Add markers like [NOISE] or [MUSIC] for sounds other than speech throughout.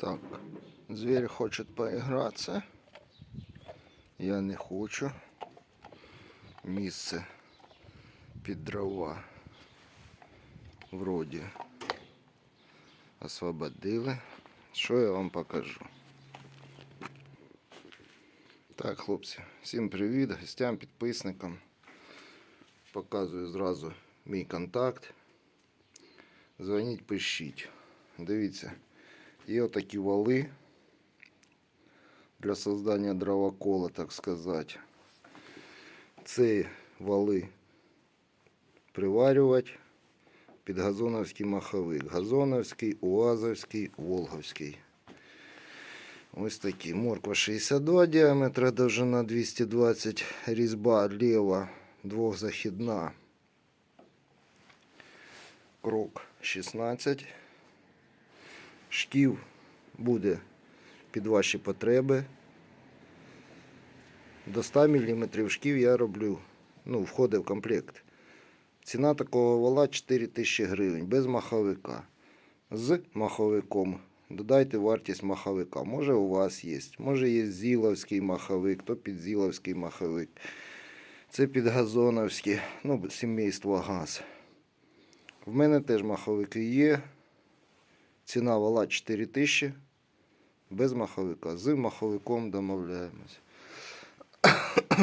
Так, зверь хочет поиграться. Я не хочу. Місце під дрова. Вроді освободили. Що я вам покажу? Так, хлопці, всім привіт, гостям, підписникам. Показую зразу мій контакт. Дзвоніть, пишіть. Дивіться, є отакі вали для создання дровокола, так сказати. Ці вали приварювати під газоновський маховик. Газоновський, УАЗовський, Волговський. Ось такі. Морква 62 діаметра, довжина 220, різьба ліва двохзахідна. Крок 16. Штів буде під ваші потреби. До 100 мм шків я роблю. Ну, входить в комплект. Ціна такого вала 4 тисячі гривень без маховика. З маховиком додайте вартість маховика. Може у вас є. Може є зіловський маховик, то під зіловський маховик. Це під газоновський, ну, сімейство газ. В мене теж маховики є. Ціна вала 4 тисячі. Без маховика. З маховиком домовляємось.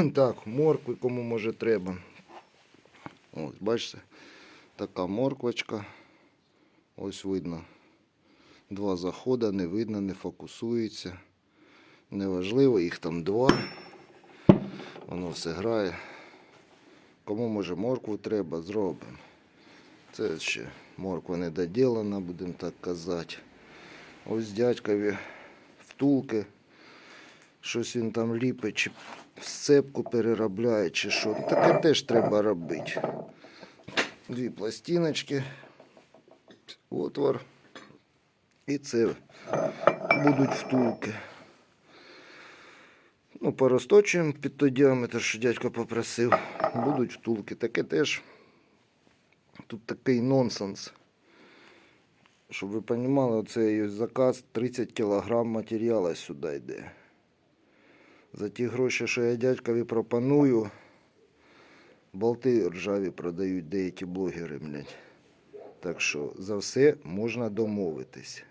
[COUGHS] так, моркви кому може треба. Ось, бачите, така морквочка. Ось видно. Два заходи, не видно, не фокусується. Неважливо, їх там два. Воно все грає. Кому може моркву треба, зробимо. Це ще морква не доділана, будемо так казати. Ось дядькові втулки. Щось він там ліпить, чи сцепку переробляє, чи що. Таке теж треба робити. Дві пластиночки, отвор. І це будуть втулки. Ну, порозточуємо під той діаметр, що дядько попросив. Будуть втулки. Таке теж тут такий нонсенс. Щоб ви розуміли, оцей заказ 30 кг матеріалу сюди йде. За ті гроші, що я дядькові пропоную, болти ржаві продають деякі блогери, блядь. Так що за все можна домовитись.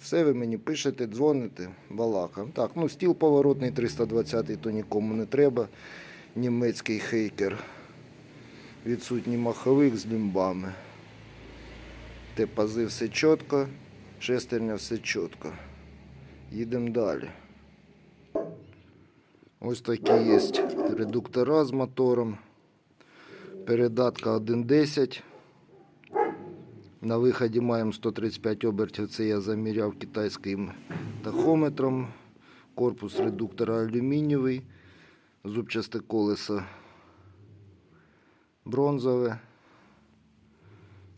Все ви мені пишете, дзвоните, балакам. Так, ну стіл поворотний 320 то нікому не треба. Німецький хейкер. Відсутній маховик з лімбами. Те пази все чітко, шестерня все чітко. Їдемо далі. Ось такі є редуктора з мотором. Передатка 1.10. На виході маємо 135 обертів. Це я заміряв китайським тахометром. Корпус редуктора алюмінієвий. Зубчасте колесо бронзове.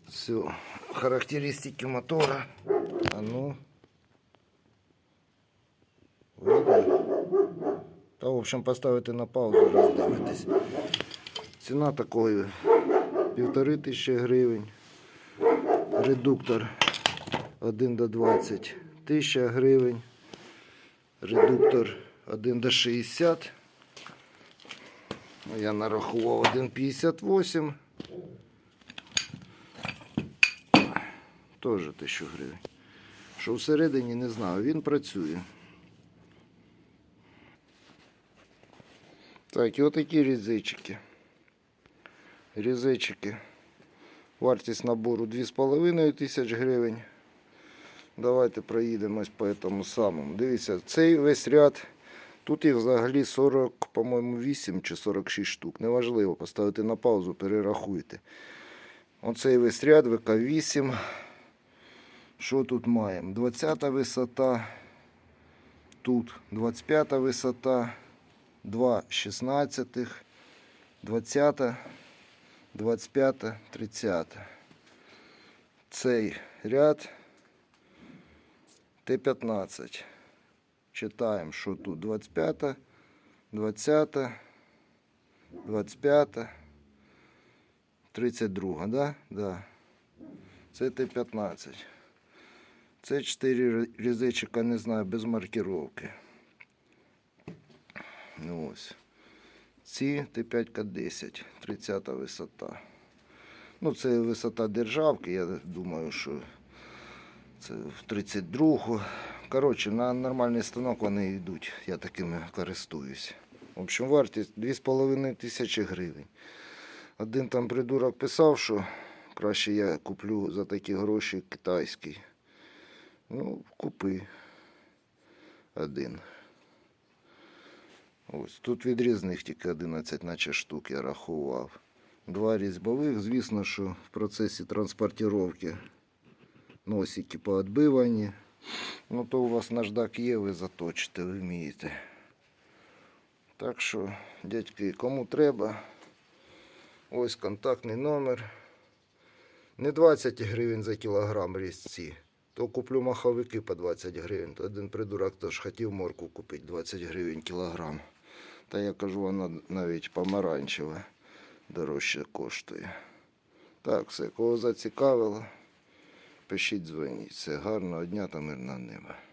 Все. Характеристики мотора. А ну. Видно? Та, в общем, поставити на паузу, роздивитись. Ціна такої півтори тисячі гривень. Редуктор 1 до 20 тисяча гривень. Редуктор 1 до 60. Я нарахував 1,58. Теж тисячу гривень. Що всередині не знаю, він працює. Так, і отакі різички. Різички. Вартість набору 2,5 тисяч гривень. Давайте проїдемось по тому самому. Дивіться, цей весь ряд. Тут їх взагалі 40, по-моєму, 8 чи 46 штук. Неважливо, поставити на паузу, перерахуйте. Оцей весь ряд ВК8. Що тут маємо? 20 висота. Тут 25 висота. 2 16, 20, 25, 30. Цей ряд Т-15. Читаємо, що тут 25, 20, 25, 32, да? Да. Це Т-15. Це 4 різечика, не знаю, без маркировки. Ну ось. Ці Т5К10, 30 висота. Ну, це висота державки, я думаю, що це в 32-го. Коротше, на нормальний станок вони йдуть. Я такими користуюсь. В общем, вартість 2,5 тисячі гривень. Один там придурок писав, що краще я куплю за такі гроші китайський. Ну, купи один. Ось тут від різних тільки 11 наче штук я рахував. Два різьбових, звісно, що в процесі транспортировки носики поотбивані. Ну, то у вас наждак є, ви заточите, ви вмієте. Так що, дядьки, кому треба, ось контактний номер. Не 20 гривень за кілограм різці. То куплю маховики по 20 гривень. То один придурок теж хотів морку купити 20 гривень кілограм. Та я кажу, вона навіть помаранчева дорожче коштує. Так, все, кого зацікавило, пишіть, дзвоніть. Все, гарного дня та мирного неба.